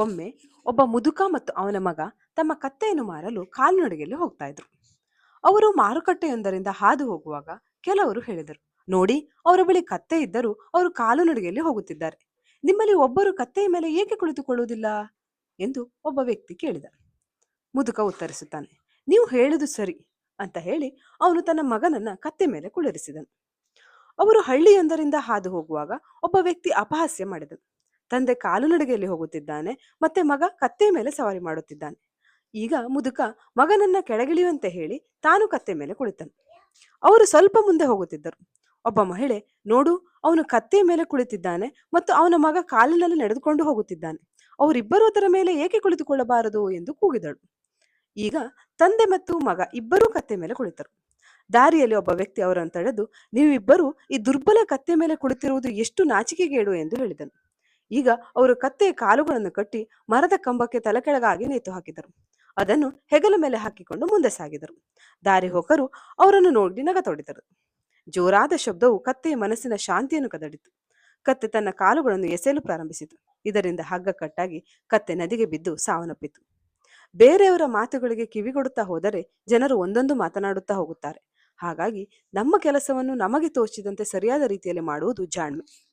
ಒಮ್ಮೆ ಒಬ್ಬ ಮುದುಕ ಮತ್ತು ಅವನ ಮಗ ತಮ್ಮ ಕತ್ತೆಯನ್ನು ಮಾರಲು ಕಾಲ್ನಡಿಗೆಯಲ್ಲಿ ಹೋಗ್ತಾ ಇದ್ರು ಅವರು ಮಾರುಕಟ್ಟೆಯೊಂದರಿಂದ ಹಾದು ಹೋಗುವಾಗ ಕೆಲವರು ಹೇಳಿದರು, ನೋಡಿ, ಅವರ ಬಳಿ ಕತ್ತೆ ಇದ್ದರೂ ಅವರು ಕಾಲು ನಡಿಗೆಯಲ್ಲಿ ಹೋಗುತ್ತಿದ್ದಾರೆ. ನಿಮ್ಮಲ್ಲಿ ಒಬ್ಬರು ಕತ್ತೆಯ ಮೇಲೆ ಏಕೆ ಕುಳಿತುಕೊಳ್ಳುವುದಿಲ್ಲ? ಎಂದು ಒಬ್ಬ ವ್ಯಕ್ತಿ ಕೇಳಿದ ಮುದುಕ ಉತ್ತರಿಸುತ್ತಾನೆ, ನೀವು ಹೇಳುದು ಸರಿ ಅಂತ ಹೇಳಿ ಅವನು ತನ್ನ ಮಗನನ್ನ ಕತ್ತೆ ಮೇಲೆ ಕುಳ್ಳಿರಿಸಿದನು. ಅವರು ಹಳ್ಳಿಯೊಂದರಿಂದ ಹಾದು ಹೋಗುವಾಗ ಒಬ್ಬ ವ್ಯಕ್ತಿ ಅಪಹಾಸ್ಯ ಮಾಡಿದನು. ತಂದೆ ಕಾಲು ನಡಿಗೆಯಲ್ಲಿ ಹೋಗುತ್ತಿದ್ದಾನೆ, ಮತ್ತೆ ಮಗ ಕತ್ತೆ ಮೇಲೆ ಸವಾರಿ ಮಾಡುತ್ತಿದ್ದಾನೆ. ಈಗ ಮುದುಕ ಮಗನನ್ನ ಕೆಳಗಿಳಿಯುವಂತೆ ಹೇಳಿ ತಾನು ಕತ್ತೆ ಮೇಲೆ ಕುಳಿತನು. ಅವರು ಸ್ವಲ್ಪ ಮುಂದೆ ಹೋಗುತ್ತಿದ್ದರು. ಒಬ್ಬ ಮಹಿಳೆ, ನೋಡು, ಅವನು ಕತ್ತೆಯ ಮೇಲೆ ಕುಳಿತಿದ್ದಾನೆ ಮತ್ತು ಅವನ ಮಗ ಕಾಲಿನಲ್ಲಿ ನಡೆದುಕೊಂಡು ಹೋಗುತ್ತಿದ್ದಾನೆ. ಅವರಿಬ್ಬರು ಅದರ ಮೇಲೆ ಏಕೆ ಕುಳಿತುಕೊಳ್ಳಬಾರದು? ಎಂದು ಕೂಗಿದಳು. ಈಗ ತಂದೆ ಮತ್ತು ಮಗ ಇಬ್ಬರೂ ಕತ್ತೆ ಮೇಲೆ ಕುಳಿತರು. ದಾರಿಯಲ್ಲಿ ಒಬ್ಬ ವ್ಯಕ್ತಿ ಅವರನ್ನು ತಡೆದು, ನೀವಿಬ್ಬರು ಈ ದುರ್ಬಲ ಕತ್ತೆ ಮೇಲೆ ಕುಳಿತಿರುವುದು ಎಷ್ಟು ನಾಚಿಕೆಗೇಡು? ಎಂದು ಹೇಳಿದನು. ಈಗ ಅವರು ಕತ್ತೆಯ ಕಾಲುಗಳನ್ನು ಕಟ್ಟಿ ಮರದ ಕಂಬಕ್ಕೆ ತಲೆಕೆಳಗಾಗಿ ನೇತು ಹಾಕಿದರು. ಅದನ್ನು ಹೆಗಲ ಮೇಲೆ ಹಾಕಿಕೊಂಡು ಮುಂದೆ ಸಾಗಿದರು. ದಾರಿ ಹೋಕರು ಅವರನ್ನು ನೋಡಿ ನಗತೊಡಿದರು. ಜೋರಾದ ಶಬ್ದವು ಕತ್ತೆಯ ಮನಸ್ಸಿನ ಶಾಂತಿಯನ್ನು ಕದಡಿತು. ಕತ್ತೆ ತನ್ನ ಕಾಲುಗಳನ್ನು ಎಸೆಯಲು ಪ್ರಾರಂಭಿಸಿತು. ಇದರಿಂದ ಹಗ್ಗ ಕಟ್ಟಾಗಿ ಕತ್ತೆ ನದಿಗೆ ಬಿದ್ದು ಸಾವನ್ನಪ್ಪಿತು. ಬೇರೆಯವರ ಮಾತುಗಳಿಗೆ ಕಿವಿಗೊಡುತ್ತಾ ಹೋದರೆ ಜನರು ಒಂದೊಂದು ಮಾತನಾಡುತ್ತಾ ಹೋಗುತ್ತಾರೆ. ಹಾಗಾಗಿ ನಮ್ಮ ಕೆಲಸವನ್ನು ನಮಗೆ ತೋಚಿದಂತೆ ಸರಿಯಾದ ರೀತಿಯಲ್ಲಿ ಮಾಡುವುದು ಜಾಣ್ಮೆ.